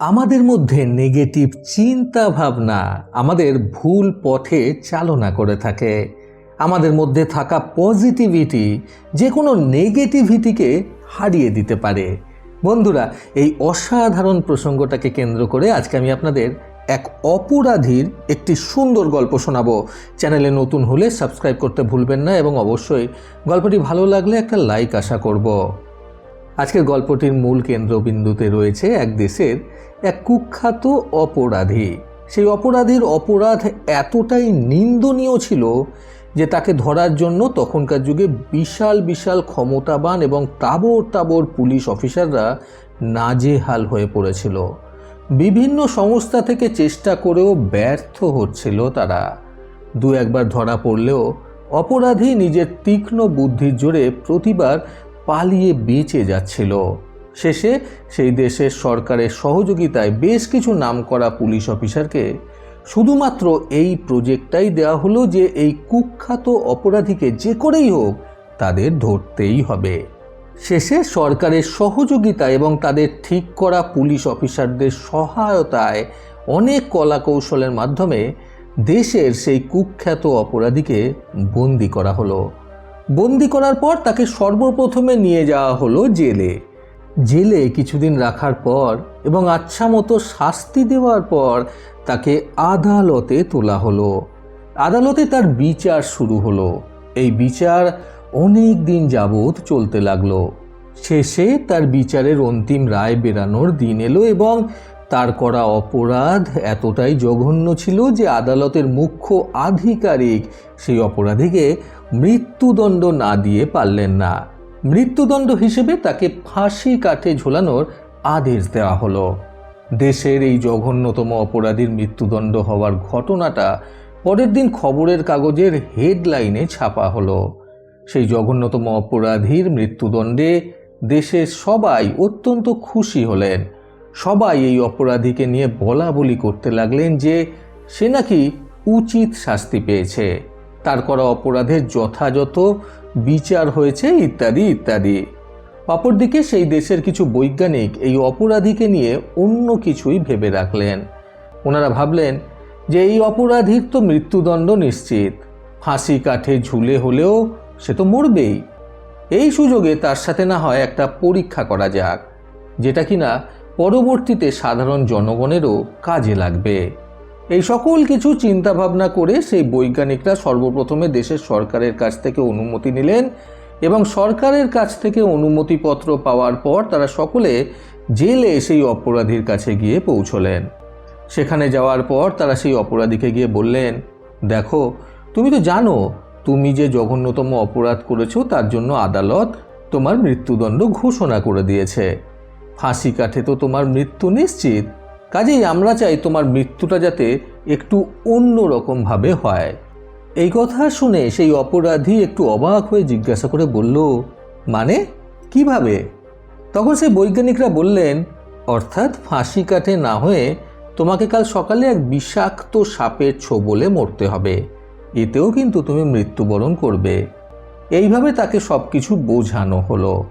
আমাদের মধ্যে নেগেটিভ চিন্তা ভাবনা আমাদের ভুল পথে চালনা করে থাকে। আমাদের মধ্যে থাকা পজিটিভিটি যে কোনো নেগেটিভিটিকে হারিয়ে দিতে পারে। বন্ধুরা, এই অসাধারণ প্রসঙ্গটাকে কেন্দ্র করে আজকে আমি আপনাদের এক অপরাধীর একটি সুন্দর গল্প শোনাবো। চ্যানেলে নতুন হলে সাবস্ক্রাইব করতে ভুলবেন না এবং অবশ্যই গল্পটি ভালো লাগলে একটা লাইক আশা করব। আজকের গল্পটির মূল কেন্দ্রবিন্দুতে রয়েছে এক দেশের এক কুখ্যাত অপরাধী। সেই অপরাধীর অপরাধ এতটাই নিন্দনীয় ছিল যে তাকে ধরার জন্য তখনকার যুগে বিশাল বিশাল ক্ষমতাবান এবং তাবর তাবর পুলিশ অফিসাররা নাজেহাল হয়ে পড়েছিল। বিভিন্ন সংস্থা থেকে চেষ্টা করেও ব্যর্থ হচ্ছিল তারা। দু একবার ধরা পড়লেও অপরাধী নিজের তীক্ষ্ণ বুদ্ধির জোরে প্রতিবার পালিয়ে বেঁচে যাচ্ছিল। শেষে সেই দেশের সরকারের সহযোগিতায় বেশ কিছু নামকরা পুলিশ অফিসারকে শুধুমাত্র এই প্রজেক্টটাই দেওয়া হলো যে এই কুখ্যাত অপরাধীকে যে করেই হোক তাদের ধরতেই হবে। শেষে সরকারের সহযোগিতা এবং তাদের ঠিক করা পুলিশ অফিসারদের সহায়তায় অনেক কলা কৌশলের মাধ্যমে দেশের সেই কুখ্যাত অপরাধীকে বন্দি করা হলো। বন্দি করার পর তাকে সর্বপ্রথমে নিয়ে যাওয়া হলো জেলে। জেলে কিছুদিন রাখার পর এবং আচ্ছা মতো শাস্তি দেওয়ার পর তাকে আদালতে তোলা হলো। আদালতে তার বিচার শুরু হলো। এই বিচার অনেক দিন যাবৎ চলতে লাগল। শেষে তার বিচারের অন্তিম রায় বেরানোর দিন এলো এবং তার করা অপরাধ এতটাই জঘন্য ছিল যে আদালতের মুখ্য আধিকারিক সেই অপরাধীকে মৃত্যুদণ্ড না দিয়ে পারলেন না। মৃত্যুদণ্ড হিসেবে তাকে ফাঁসি কাঠে ঝোলানোর আদেশ দেওয়া হলো। দেশের এই জঘন্যতম অপরাধীর মৃত্যুদণ্ড হওয়ার ঘটনাটা পরের দিন খবরের কাগজের হেডলাইনে ছাপা হলো। সেই জঘন্যতম অপরাধীর মৃত্যুদণ্ডে দেশের সবাই অত্যন্ত খুশি হলেন। সবাই এই অপরাধীকে নিয়ে বলা বলি করতে লাগলেন যে সে নাকি উচিত শাস্তি পেয়েছে। তার করা অপরাধের যথাযথ বিচার হয়েছে ইত্যাদি ইত্যাদি। অপরদিকে সেই দেশের কিছু বৈজ্ঞানিক এই অপরাধীকে নিয়ে অন্য কিছুই ভেবে রাখলেন। ওনারা ভাবলেন যে এই অপরাধীর তো মৃত্যুদণ্ড নিশ্চিত। ফাঁসি কাঠে ঝুলে হলেও সে তো মরবেই। এই সুযোগে তার সাথে না হয় একটা পরীক্ষা করা যাক, যেটা কিনা পরবর্তীতে সাধারণ জনগণেরও কাজে লাগবে। এই সকল কিছু চিন্তা ভাবনা করে সেই বৈজ্ঞানিকরা সর্বপ্রথমে দেশের সরকারের কাছ থেকে অনুমতি নিলেন এবং সরকারের কাছ থেকে অনুমতিপত্র পাওয়ার পর তারা সকলে জেলে সেই অপরাধীর কাছে গিয়ে পৌঁছলেন। সেখানে যাওয়ার পর তারা সেই অপরাধীকে গিয়ে বললেন, দেখো, তুমি তো জানো, তুমি যে জঘন্যতম অপরাধ করেছ তার জন্য আদালত তোমার মৃত্যুদণ্ড ঘোষণা করে দিয়েছে। ফাঁসি কাঠে তো তোমার মৃত্যু নিশ্চিত। কাজেই আমরা চাই তোমার মৃত্যুটা যাতে একটু অন্য রকমভাবে হয়। এই কথা শুনে সেই অপরাধী একটু অবাক হয়ে জিজ্ঞাসা করে বলল মানে? কীভাবে? তখন সেই বৈজ্ঞানিকরা বললেন, অর্থাৎ ফাঁসি কাঠে না হয়ে তোমাকে কাল সকালে এক বিষাক্ত সাপের ছোবলে মরতে হবে। এতেও কিন্তু তুমি মৃত্যুবরণ করবে। এইভাবে তাকে সব কিছু বোঝানো হলো।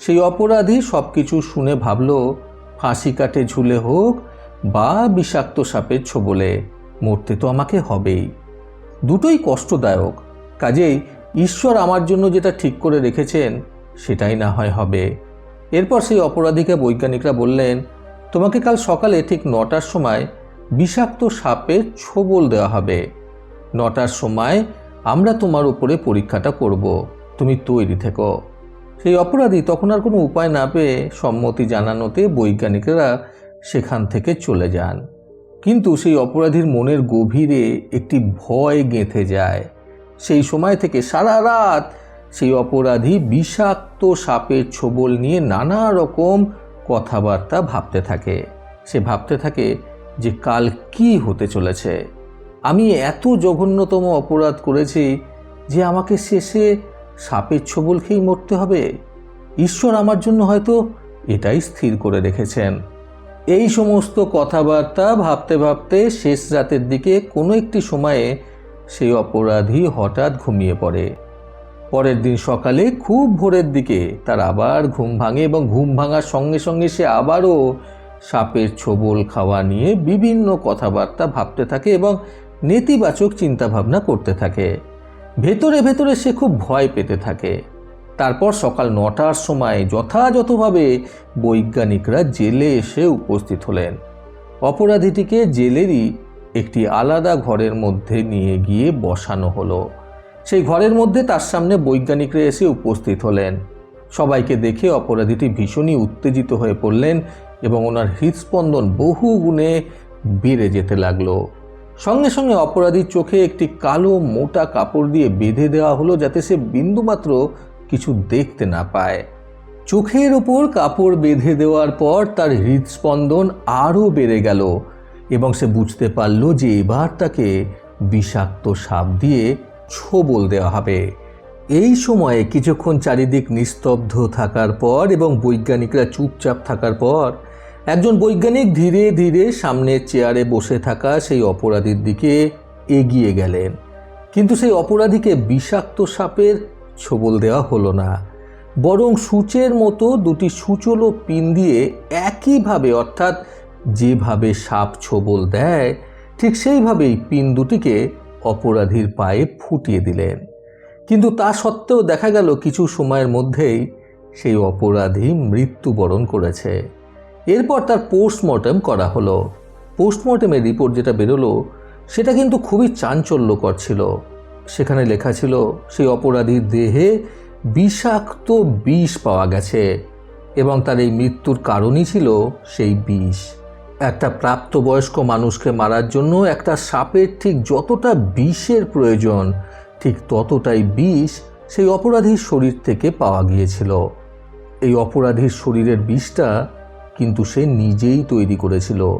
সেই অপরাধী সব কিছু শুনে ভাবল, ফাঁসি কাটে ঝুলে হোক বা বিষাক্ত সাপের ছোবলে মরতে তো আমাকে হবেই। দুটোই কষ্টদায়ক। কাজেই ঈশ্বর আমার জন্য যেটা ঠিক করে রেখেছেন, সেটাই না হয় হবে। এরপর সেই অপরাধীকে বৈজ্ঞানিকরা বললেন, তোমাকে কাল সকালে ঠিক নটার সময় বিষাক্ত সাপের ছোবল দেওয়া হবে। নটার সময় আমরা তোমার উপরে পরীক্ষাটা করব। তুমি তৈরি থেকো। সেই অপরাধী তখন আর কোনো উপায় না পেয়ে সম্মতি জানানোতে বৈজ্ঞানিকেরা সেখান থেকে চলে যান। কিন্তু সেই অপরাধীর মনের গভীরে একটি ভয় গেঁথে যায়। সেই সময় থেকে সারা রাত সেই অপরাধী বিষাক্ত সাপের ছোবল নিয়ে নানা রকম কথাবার্তা ভাবতে থাকে। সে ভাবতে থাকে যে কাল কি হতে চলেছে? আমি এত জঘন্যতম অপরাধ করেছি যে আমাকে শেষে সাপের ছোবল খেয়েই মরতে হবে। ঈশ্বর আমার জন্য হয়তো এটাই স্থির করে রেখেছেন। এই সমস্ত কথাবার্তা ভাবতে ভাবতে শেষ রাতের দিকে কোনো একটি সময়ে সেই অপরাধী হঠাৎ ঘুমিয়ে পড়ে। পরের দিন সকালে খুব ভোরের দিকে তার আবার ঘুম ভাঙে এবং ঘুম ভাঙার সঙ্গে সঙ্গে সে আবারও সাপের ছোবল খাওয়া নিয়ে বিভিন্ন কথাবার্তা ভাবতে থাকে এবং নেতিবাচক চিন্তাভাবনা করতে থাকে। ভেতরে ভেতরে সে খুব ভয় পেতে থাকে। তারপর সকাল নটার সময় যথাযথভাবে বৈজ্ঞানিকরা জেলে এসে উপস্থিত হলেন। অপরাধীটিকে জেলেরই একটি আলাদা ঘরের মধ্যে নিয়ে গিয়ে বসানো হলো। সেই ঘরের মধ্যে তার সামনে বৈজ্ঞানিকরা এসে উপস্থিত হলেন। সবাইকে দেখে অপরাধীটি ভীষণই উত্তেজিত হয়ে পড়লেন এবং ওনার হৃদস্পন্দন বহু গুণে বেড়ে যেতে লাগল। সঙ্গে সঙ্গে অপরাধীর চোখে একটি কালো মোটা কাপড় দিয়ে বেঁধে দেওয়া হলো যাতে সে বিন্দুমাত্র কিছু দেখতে না পায়। চোখের ওপর কাপড় বেঁধে দেওয়ার পর তার হৃদস্পন্দন আরও বেড়ে গেল এবং সে বুঝতে পারল যে এবার তাকে বিষাক্ত সাপ দিয়ে ছোবল দেওয়া হবে। এই সময়ে কিছুক্ষণ চারিদিক নিস্তব্ধ থাকার পর এবং বৈজ্ঞানিকরা চুপচাপ থাকার পর একজন বৈজ্ঞানিক ধীরে ধীরে সামনের চেয়ারে বসে থাকা সেই অপরাধীর দিকে এগিয়ে গেলেন। কিন্তু সেই অপরাধীকে বিষাক্ত সাপের ছোবল দেওয়া হলো না। বরং সূচের মতো দুটি সূচলো পিন দিয়ে একইভাবে, অর্থাৎ যেভাবে সাপ ছোবল দেয়, ঠিক সেইভাবেই পিন দুটিকে অপরাধীর পায়ে ফুটিয়ে দিলেন। কিন্তু তা সত্ত্বেও দেখা গেল কিছু সময়ের মধ্যেই সেই অপরাধী মৃত্যুবরণ করেছে। এরপর তার পোস্টমর্টেম করা হলো। পোস্টমর্টেমের রিপোর্ট যেটা বেরোলো, সেটা কিন্তু খুবই চাঞ্চল্যকর ছিল। সেখানে লেখা ছিল, সেই অপরাধীর দেহে বিষাক্ত বিষ পাওয়া গেছে এবং তার এই মৃত্যুর কারণই ছিল সেই বিষ। একটা প্রাপ্তবয়স্ক মানুষকে মারার জন্য একটা সাপের ঠিক যতটা বিষের প্রয়োজন, ঠিক ততটাই বিষ সেই অপরাধীর শরীর থেকে পাওয়া গিয়েছিল। এই অপরাধীর শরীরের বিষটা কিন্তু সে নিজেই তৈরি করেছিল।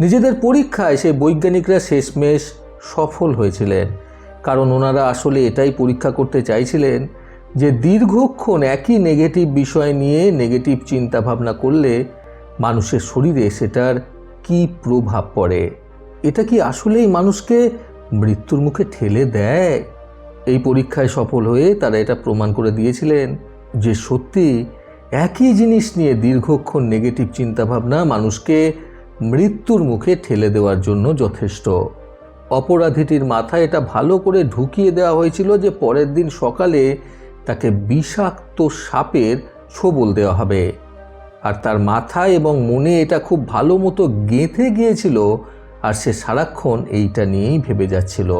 নিজেদের পরীক্ষায় সেই বৈজ্ঞানিকরা শেষমেশ সফল হয়েছিলেন। কারণ ওনারা আসলে এটাই পরীক্ষা করতে চাইছিলেন যে দীর্ঘক্ষণ একই নেগেটিভ বিষয় নিয়ে নেগেটিভ চিন্তা ভাবনা করলে মানুষের শরীরে সেটার কি প্রভাব পড়ে? এটা কি আসলেই মানুষকে মৃত্যুর মুখে ঠেলে দেয়? এই পরীক্ষায় সফল হয়ে তারা এটা প্রমাণ করে দিয়েছিলেন যে সত্যি একই জিনিস নিয়ে দীর্ঘক্ষণ নেগেটিভ চিন্তাভাবনা মানুষকে মৃত্যুর মুখে ঠেলে দেওয়ার জন্য যথেষ্ট। অপরাধীটির মাথায় এটা ভালো করে ঢুকিয়ে দেওয়া হয়েছিল যে পরের দিন সকালে তাকে বিষাক্ত সাপের ছোবল দেওয়া হবে। আর তার মাথায় এবং মনে এটা খুব ভালো মতো গেঁথে গিয়েছিল আর সে সারাক্ষণ এইটা নিয়েই ভেবে যাচ্ছিল।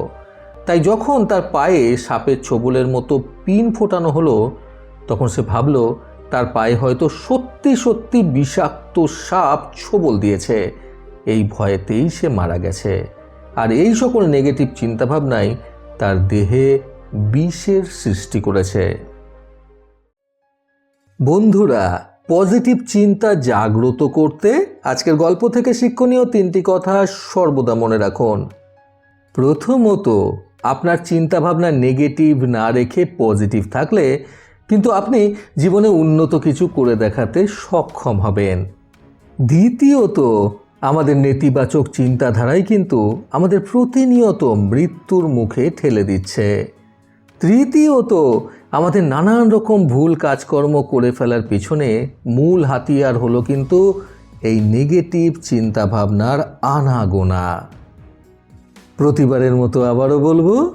তাই যখন তার পায়ে সাপের ছোবলের মতো পিন ফোটানো হলো, তখন সে ভাবল, তার পায়ে হয়তো সত্যি সত্যি বিষাক্ত সাপ ছোবল দিয়েছে। এই ভয়েতেই সে মারা গেছে। আর এই সকল নেগেটিভ চিন্তাভাবনাই তার দেহে বিষের সৃষ্টি করেছে। বন্ধুরা পজিটিভ চিন্তা জাগ্রত করতে আজকের গল্প থেকে শিক্ষণীয় তিনটি কথা সর্বদা মনে রাখুন। প্রথমত, আপনার চিন্তাভাবনা নেগেটিভ না রেখে পজিটিভ থাকলে কিন্তু আপনি জীবনে উন্নত কিছু করে দেখাতে সক্ষম হবেন। দ্বিতীয়ত আমাদের নেতিবাচক চিন্তাধারাই কিন্তু আমাদের প্রতিনিয়ত মৃত্যুর মুখে ঠেলে দিচ্ছে। তৃতীয়ত, আমাদের নানান রকম ভুল কাজকর্ম করে ফেলার পিছনে মূল হাতিয়ার হলো কিন্তু এই নেগেটিভ চিন্তাভাবনার আনাগোনা। প্রতিবারের মতো আবারও বলব